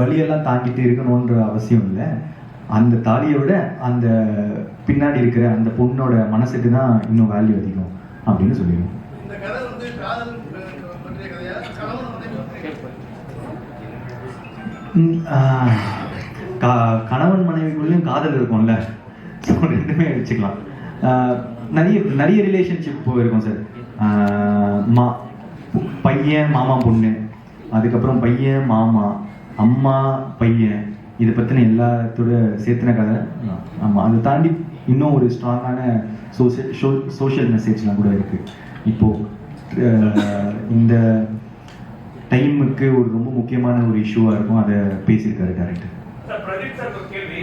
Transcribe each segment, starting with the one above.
வழியெல்லாம் தாங்கிட்டு இருக்கணுன்ற அவசியம் இல்லை. அந்த தாலியை விட அந்த பின்னாடி இருக்கிற அந்த பொண்ணோட மனசுக்கு தான் இன்னும் வேல்யூ அதிகம் அப்படின்னு சொல்லிடுவோம் கணவன் மனைவிக்குள்ளேயும் காதல் இருக்கும்ல. ஸோ ரெண்டுமே வச்சுக்கலாம். நிறைய நிறைய ரிலேஷன்ஷிப் இருக்கும் சார். மா பையன் மாமா பொண்ணு. அதுக்கப்புறம் பையன் மாமா. அம்மா பையன் இதை பற்றின எல்லாத்தோட சேர்த்துன கதை. ஆமாம் அதை தாண்டி இன்னும் ஒரு ஸ்ட்ராங்கான சோசியல் சோஷியல் மெசேஜ்லாம் கூட இருக்குது இப்போது இந்த டைமுக்கு ஒரு ரொம்ப முக்கியமான ஒரு இஷ்யூவாக இருக்கும். அதை பேசியிருக்காரு டேரக்டர் சார் பிரதீப் சார் ஒரு கேள்வி.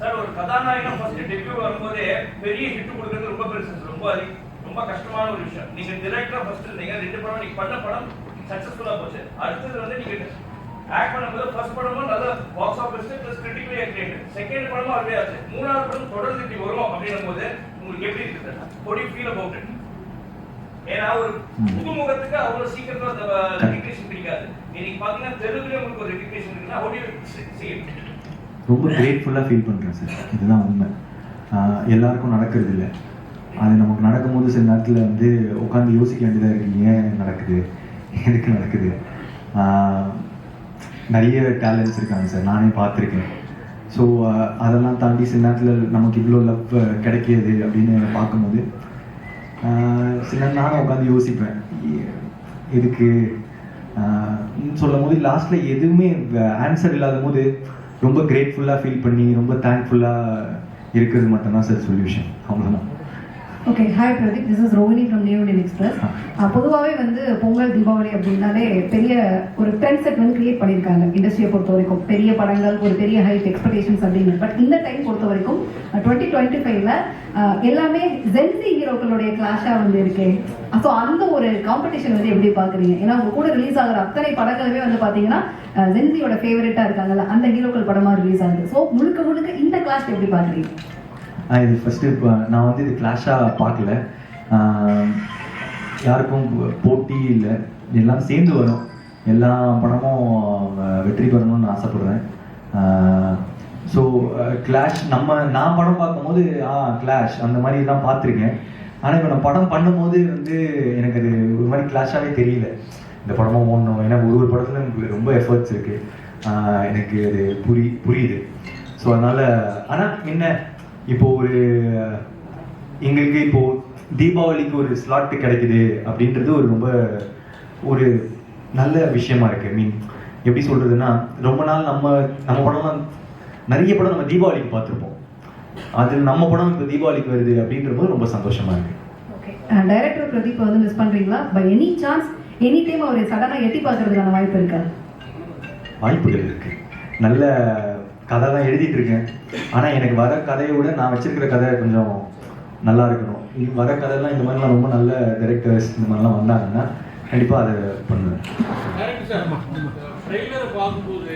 சார் ஒரு கதாநாயகன் ஃபர்ஸ்ட் டெபியூ வரும்போதே பெரிய ஹிட் கொடுக்கறது ரொம்ப பெருசு. சார். ரொம்ப அதிக ரொம்ப கஷ்டமான ஒரு விஷயம். நீங்க டிரெக்டரா ஃபர்ஸ்ட் இருந்தீங்க. ரெண்டு படம் நீங்க பண்ண படம் சக்சஸ்ஃபுல்லா போச்சு. அடுத்தது வந்து நீங்க ஆக்ட் பண்ணும்போது ஃபர்ஸ்ட் படமும் நல்ல box office plus critically acclaimed second படமும் அதுவே ஆச்சு மூணாவது படம் தொடர்ந்து இப்படி வரும் அப்படின்னும் போது உங்களுக்கு எப்படி இருக்கு sir? What do you feel about it? ஏன்னா ஒரு புது முகத்துக்கு அவ்வளவு சீக்கிரத்துல அந்த ரெடிகேஷன் கிடைக்காது இன்னைக்கு பாத்தீங்கன்னா தெலுங்குல உங்களுக்கு ஒரு ரெடிகேஷன் இருக்குன்னா it? ரொம்ப கிரேட்ஃபுல்லாக ஃபீல் பண்ணுறேன் சார். இதுதான் உண்மை. எல்லாருக்கும் நடக்கிறது இல்லை அது நமக்கு நடக்கும்போது சில நேரத்தில் வந்து உட்காந்து யோசிக்க வேண்டியதாக இருக்கு. ஏன் நடக்குது? எதுக்கு நடக்குது? நிறைய டேலண்ட்ஸ் இருக்காங்க சார் நானே பார்த்துருக்கேன். ஸோ அதெல்லாம் தாண்டி சில நேரத்தில் நமக்கு இவ்வளோ லவ் கிடைக்கிது அப்படின்னு பார்க்கும்போது சில நேரம் நானும் உட்காந்து யோசிப்பேன். இதுக்கு சொல்லும் போது லாஸ்ட்டில் எதுவுமே ஆன்சர் இல்லாத போது ரொம்ப கிரேட்ஃபுல்லாக ஃபீல் பண்ணி ரொம்ப தேங்க்ஃபுல்லாக இருக்கிறது மட்டும்தான் சார் சொல்யூஷன் அவ்வளோதான் okay hi Pradeep this is Rohini from New Indian Express பொதுவாகவே வந்து பொங்கல் தீபாவளி அப்படின்னாலே பெரிய ஒரு ட்ரெண்ட் செட் வந்து கிரியேட் பண்ணியிருக்காங்க இண்டஸ்ட்ரியை பொறுத்த வரைக்கும். பெரிய படங்கள் ஒரு பெரிய ஹைட் எக்ஸ்பெக்டேஷன்ஸ் அப்படின்னு. பட் இந்த டைம் பொறுத்த வரைக்கும் டுவெண்ட்டி டுவெண்ட்டி ஃபைவ்ல எல்லாமே ஜென்சி ஹீரோக்களுடைய கிளாஷாக வந்து இருக்கு. ஸோ அந்த ஒரு காம்படிஷன் வந்து எப்படி பார்க்குறீங்க? ஏன்னா உங்க கூட ரிலீஸ் ஆகிற அத்தனை படங்களுமே வந்து பார்த்தீங்கன்னா ஜென்சியோட ஃபேவரட்டாக இருக்காங்கல்ல அந்த ஹீரோக்கள் படமாக ரிலீஸ் ஆகுது. ஸோ முழுக்க முழுக்க இந்த கிளாஸ் எப்படி பார்க்குறீங்க? இது ஃபஸ்ட்டு இப்போ நான் வந்து இது கிளாஷாக பார்க்கல. யாருக்கும் போட்டி இல்லை. எல்லாம் சேர்ந்து வரும். எல்லா படமும் வெற்றி பெறணும்னு ஆசைப்படுறேன். ஸோ கிளாஷ் நம்ம நான் படம் பார்க்கும்போது ஆ கிளாஷ் அந்த மாதிரி தான் பார்த்துருக்கேன். ஆனால் இப்போ நான் படம் பண்ணும்போது வந்து எனக்கு அது ஒரு மாதிரி கிளாஷாகவே தெரியல. இந்த படமும் ஓடணும். ஏன்னா ஒரு ஒரு படத்துல எனக்கு ரொம்ப எஃபர்ட்ஸ் இருக்குது எனக்கு அது புரி புரியுது. ஸோ அதனால் ஆனால் என்ன இப்போ ஒரு எங்களுக்கு இப்போ தீபாவளிக்கு ஒரு ஸ்லாட் கிடைக்குது அப்படின்றது ஒரு ரொம்ப ஒரு நல்ல விஷயமா இருக்கு. மீன் எப்படி சொல்றதுன்னா ரொம்ப நாள் நம்ம நம்ம படம்லாம் நிறைய படம் நம்ம தீபாவளிக்கு பார்த்துருப்போம். அது நம்ம படம் இப்போ தீபாவளிக்கு வருது அப்படின்றபோது ரொம்ப சந்தோஷமா இருக்கு. டைரக்டர் பிரதீப் வந்து மிஸ் பண்றீங்களா? By any chance any time அவர் சடனா எட்டி பார்க்கறதுக்கான வாய்ப்பு இருக்கா? வாய்ப்புகள் இருக்கு. நல்ல கதை தான் எழுதிட்டு இருக்கேன். ஆனா எனக்கு வர கதையை விட நான் வச்சிருக்கிற கதை கொஞ்சம் நல்லா இருக்கணும். வர கதைலாம் இந்த மாதிரிலாம் ரொம்ப நல்ல டைரக்டர்ஸ் இந்த மாதிரிலாம் வந்தாங்கன்னா கண்டிப்பா அதை பண்ணுவேன். பார்க்கும்போது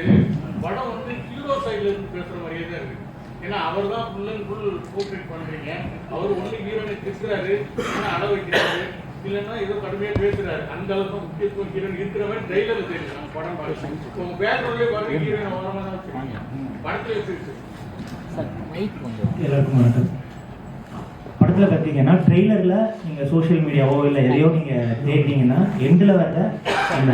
படம் வந்து ஹீரோ சைடுல இருந்து பேசுற மாதிரியே தான் இருக்கு. ஏன்னா அவர் தான் ஃபுல் அண்ட் ஃபுல் போர்ட்ரேட் பண்றீங்க. அவர் ஒன்லி ஹீரோனை திட்டுறாரு இல்லைன்னா அட வைக்கிறாரு இல்லைன்னா ஏதோ கடுமையா பேசுறாரு. அந்த அளவுக்கு முக்கியத்துவம் ஹீரோன் இருக்கிற மாதிரி ட்ரெய்லர் தெரியும் படம் பார்த்து உங்க பேக்ரவுண்ட்லேயே பாருங்க ஹீரோயின் ஓரமாக தான் வச்சிருக்கீங்க. எல்லாருக்கும் வணக்கம். படத்தில் பார்த்தீங்கன்னா ட்ரெய்லரில் நீங்கள் சோஷியல் மீடியாவோ இல்லை எதையோ நீங்கள் தேடினீங்கன்னா எண்டில் வர அந்த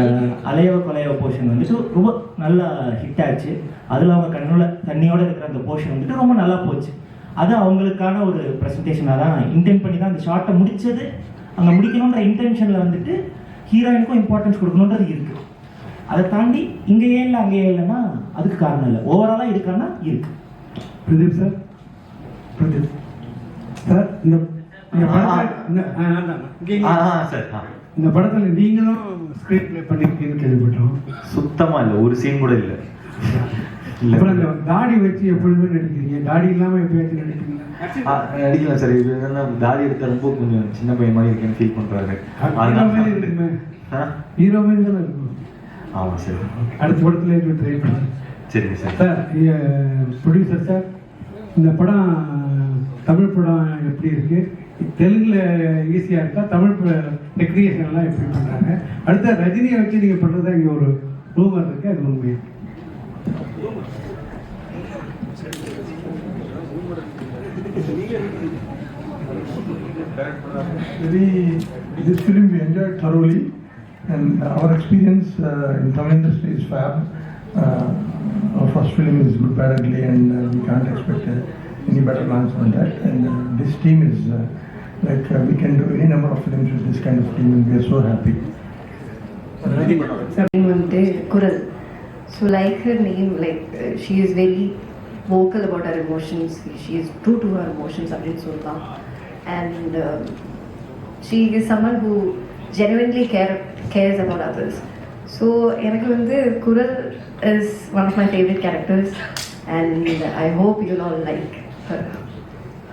அலையவ கொலையவ போர்ஷன் வந்துட்டு ரொம்ப நல்லா ஹிட் ஆச்சு. அதில் அவங்க கண்ணுல தண்ணியோட இருக்கிற அந்த போர்ஷன் வந்துட்டு ரொம்ப நல்லா போச்சு. அது அவங்களுக்கான ஒரு ப்ரெசன்டேஷனாக தான் இன்டென்ட் பண்ணி தான் அந்த ஷார்ட்டை முடிச்சது. அங்கே முடிக்கணுன்ற இன்டென்ஷனில் வந்துட்டு ஹீரோயினுக்கும் இம்பார்ட்டன்ஸ் கொடுக்கணுன்றது இருக்குது அதை தாண்டி இங்கே ஏன் இல்லை அங்கே ஏன் இல்லைன்னா அதுக்கு காரணம் இல்லை. ஓவராலாக இருக்கான்னா இருக்கு. பிரதீப் சார். பிரதீப். சார் இந்த இந்த படத்துல நீங்களும் ஸ்கிரீன் பிளே பண்ணிருக்கீங்கன்னு கேள்விப்பட்டோம். சுத்தமா இல்லை. ஒரு சீன் கூட இல்லை. இல்லை. அப்புறம் இந்த தாடி வச்சு எப்பொழுதுமே நடிக்கிறீங்க. தாடி இல்லாம எப்பயாச்சும் நடிக்கிறீங்களா ஆ, நடிக்கலாம் சார். இது என்னன்னா தாடி எடுத்த ரொம்ப கொஞ்சம் சின்ன பையன் மாதிரி இருக்கேன்னு ஃபீல் பண்றாரு. ஹீரோ மாதிரி இருக்குமே. ஆ? ஹீரோ மாதிரி தானே இருக்கும். ஆமா சார். அடுத்த படத்துல இருந்து ட்ரை பண்ணுங்க சரிங்க சார். சார் ப்ரொடியூசர் சார் இந்த படம் தமிழ் படம் எப்படி இருக்கு? தெலுங்குல ஈஸியா இருக்கா? தமிழ் டெக்னீஷியன் எல்லாம் எப்படி பண்றாங்க? அடுத்த ரஜினியை வச்சு நீங்க பண்றதா இங்க ஒரு ரூமர் இருக்கு அது உண்மையா Very, this film we enjoyed thoroughly, And uh, our experience uh, in Tamil industry is fab. Uh, our first film is Good, Bad, Ugly, and we can't expect any better launch than that. And this team is like we can do any number of films with this kind of team, and we are so happy. So, like her name, like she is very vocal about her emotions. She is true to her emotions, Abhin Sultan. And uh, she is someone who genuinely care cares about others. So எனக்கு வந்து குரல் one of my favorite characters and I hope you all like her.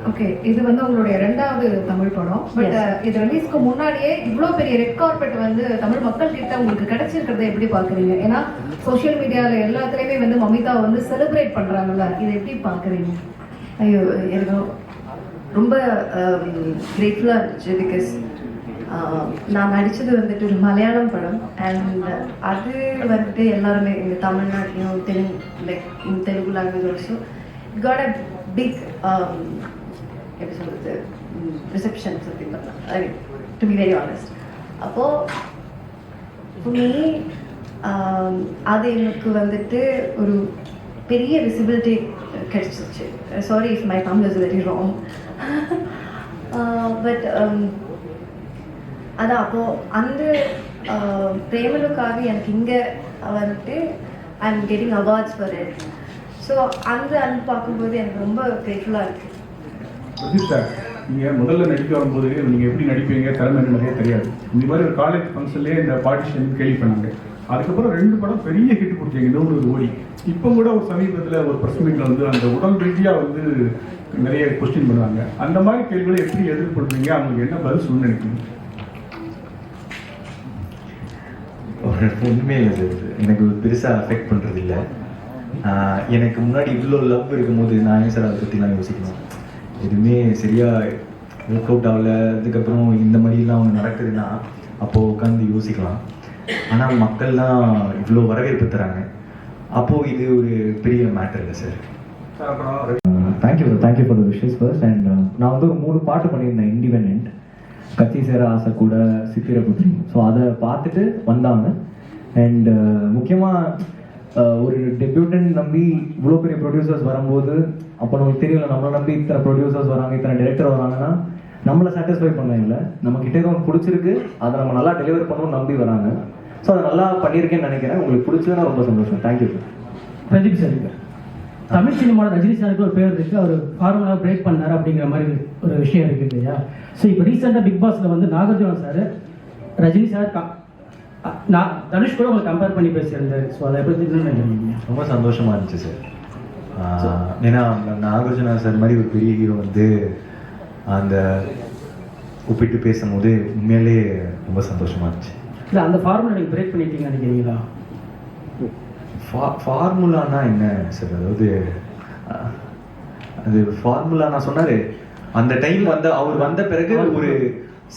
Okay இது வந்து உங்களுடைய ரெண்டாவது தமிழ் படம். But இது ரிலீஸ்க்கு முன்னாடியே இவ்வளோ பெரிய ரெட் கார்பெட் வந்து தமிழ் மக்கள் கிட்ட உங்களுக்கு கிடைச்சிருக்கிறத எப்படி பார்க்குறீங்க? ஏன்னா சோஷியல் மீடியாவில் எல்லாத்துலேயுமே வந்து மமிதா வந்து செலிப்ரேட் பண்ணுறாங்கல்ல இதை எப்படி பார்க்குறீங்க? ஐயோ எனக்கு ரொம்ப கிரேட்ஃபுல்லாக இருந்துச்சு பிகாஸ் நான் நடித்தது வந்துட்டு ஒரு மலையாளம் படம். அண்ட் அது வந்துட்டு எல்லாருமே எங்கள் தமிழ்நாட்டிலையும் Telugu like in Telugu language also got a big எப்படி சொல்கிறது ரிசப்ஷன் சம்திங் பண்ணலாம் டு பி வெரி ஆனஸ்ட் அப்போது மீ அது எனக்கு வந்துட்டு ஒரு பெரிய விசிபிலிட்டி கிடைச்சிருச்சு. Sorry if my Tamil is very wrong but அதான் அப்போது அந்த பிரேமலுக்காக எனக்கு இங்கே வந்துட்டு I am getting awards for it so அந்த அன்பு பார்க்கும்போது எனக்கு ரொம்ப கிரேட்ஃபுல்லாக இருக்குது சார் நீங்கள் முதல்ல நடிக்க வரும்போது நீங்கள் எப்படி நடிப்பீங்க? திறமை நிறைய தெரியாது. இந்த மாதிரி ஒரு காலேஜ் ஃபங்க்ஷன்லேயே இந்த பாடிஷன் கேள்வி பண்ணாங்க. அதுக்கப்புறம் ரெண்டு படம் பெரிய ஹிட் கொடுத்தீங்க இன்னொரு ஓடி. இப்போ கூட ஒரு சமீபத்தில் ஒரு பிரஸ் வந்து அந்த உடல் ரீதியாக வந்து நிறைய கொஸ்டின் பண்ணுவாங்க. அந்த மாதிரி கேள்விகளை எப்படி எதிர்கொள்றீங்க அவங்களுக்கு என்ன பதில் சொல்லு நினைக்கிறீங்க? ஒன்றுமே இல்லை சார் எனக்கு பெருசாக அஃபெக்ட் பண்ணுறது இல்லை எனக்கு முன்னாடி இவ்வளோ லவ் இருக்கும்போது நான் ஏன் சார் அதை பற்றிலாம் யோசிக்கணும்? எதுவுமே சரியாக ஒர்க் அவுட் ஆகல. அதுக்கப்புறம் இந்த மாதிரிலாம் ஒன்று நடக்குதுன்னா அப்போது உட்காந்து யோசிக்கலாம். ஆனால் மக்கள்லாம் இவ்வளோ வரவேற்பு தராங்க. அப்போது இது ஒரு பெரிய மேட்டர் இல்லை sir. Thank you thank you for the wishes first and நான் வந்து ஒரு மூணு பாட்டு பண்ணியிருந்தேன் இண்டிபெண்ட் கத்தி சேர ஆசை கூட சித்திரபுத்திரி ஸோ அதை பார்த்துட்டு வந்தாங்க. அண்ட் uh, முக்கியமாக uh, ஒரு டெபியூட்டன் நம்பி இவ்வளோ பெரிய ப்ரொடியூசர்ஸ் வரும்போது அப்போ நமக்கு தெரியல நம்மளை நம்பி இத்தனை ப்ரொடியூசர்ஸ் வராங்க இத்தனை டைரக்டர் வராங்கன்னா நம்மளை சாட்டிஸ்ஃபை பண்ண இல்லை. நம்ம கிட்டே எதுவும் பிடிச்சிருக்கு அதை நம்ம நல்லா டெலிவர் பண்ணணும்னு நம்பி வராங்க. ஸோ அதை நல்லா பண்ணியிருக்கேன்னு நினைக்கிறேன். உங்களுக்கு பிடிச்சதுன்னா ரொம்ப சந்தோஷம். Thank you sir Pradeep sir. Tamil சினிமாவில் ரஜினி சாருக்கு ஒரு பேர் இருக்கு. அவர் ஃபார்முலா பிரேக் பண்ணாரு அப்படிங்கிற மாதிரி ஒரு விஷயம் இருக்கு இல்லையா? ஸோ இப்போ ரீசெண்டாக பிக் பாஸ்ல வந்து நாகார்ஜுனா சார் ரஜினி சார் நான் தனுஷ் கூட உங்களை கம்பேர் பண்ணி பேசியிருந்தாரு. ஸோ அதை எப்படி நினைக்கிறீங்க? ரொம்ப சந்தோஷமா இருந்துச்சு சார். ஏன்னா நாகார்ஜுனா சார் மாதிரி ஒரு பெரிய ஹீரோ வந்து அந்த ஒப்பிட்டு பேசும்போது உண்மையிலேயே ரொம்ப சந்தோஷமா இருந்துச்சு. இல்லை அந்த ஃபார்முலா நீங்கள் பிரேக் பண்ணிட்டீங்கன்னு நினைக்கிறீங்களா? ஃபார்முலானா என்ன சார் அதாவது அது ஃபார்முலா நான் சொன்னாரு. அந்த டைம் வந்த அவர் வந்த பிறகு ஒரு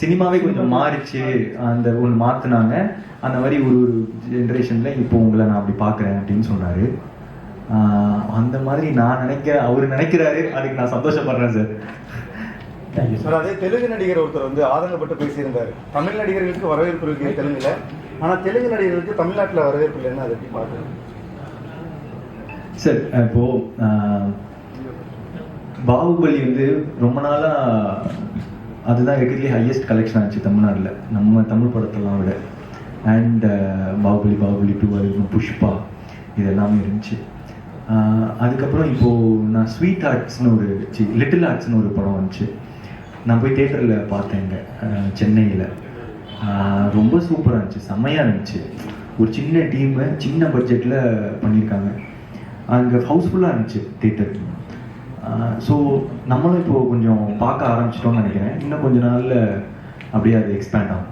சினிமாவே கொஞ்சம் மாறிச்சு. அந்த ஒன்று மாத்துனாங்க. அந்த மாதிரி ஒரு ஒரு ஜென்ரேஷன்ல இப்போ உங்களை நான் அப்படி பார்க்குறேன் அப்படின்னு சொன்னாரு. அந்த மாதிரி நான் நினைக்க அவர் நினைக்கிறாரு. அதுக்கு நான் சந்தோஷப்படுறேன் சார் சார் அதே தெலுங்கு நடிகர் ஒருத்தர் வந்து ஆதங்கப்பட்டு பேசியிருந்தாரு. தமிழ் நடிகர்களுக்கு வரவேற்பு இருக்கு தெலுங்குல. ஆனா தெலுங்கு நடிகர்களுக்கு தமிழ்நாட்டுல வரவேற்பு இல்லைன்னு அதை எப்படி பாக்குறேன் சார் இப்போ பாகுபலி வந்து ரொம்ப நாளா அதுதான் இருக்கிறதுலே ஹையஸ்ட் கலெக்ஷன் ஆச்சு தமிழ்நாட்டில். நம்ம தமிழ் படத்தெல்லாம் விட. அண்ட் பாகுபலி பாகுபலி டூ அதுக்கப்புறம் புஷ்பா இது எல்லாமே இருந்துச்சு அதுக்கப்புறம் இப்போ நான் ஸ்வீட் ஆர்ட்ஸ்னு ஒரு லிட்டில் ஆர்ட்ஸ்னு ஒரு படம் வந்துச்சு. நான் போய் தேட்டரில் பார்த்தேங்க சென்னையில். ரொம்ப சூப்பராக இருந்துச்சு செம்மையாக இருந்துச்சு. ஒரு சின்ன டீமு சின்ன பட்ஜெட்டில் பண்ணியிருக்காங்க. அங்கே ஹவுஸ்ஃபுல்லாக இருந்துச்சு தேட்டர் ஸோ நம்மளும் இப்போ கொஞ்சம் பார்க்க ஆரம்பிச்சிட்டோம்னு நினைக்கிறேன். இன்னும் கொஞ்ச நாளில் அப்படியே அது எக்ஸ்பேண்ட் ஆகும்.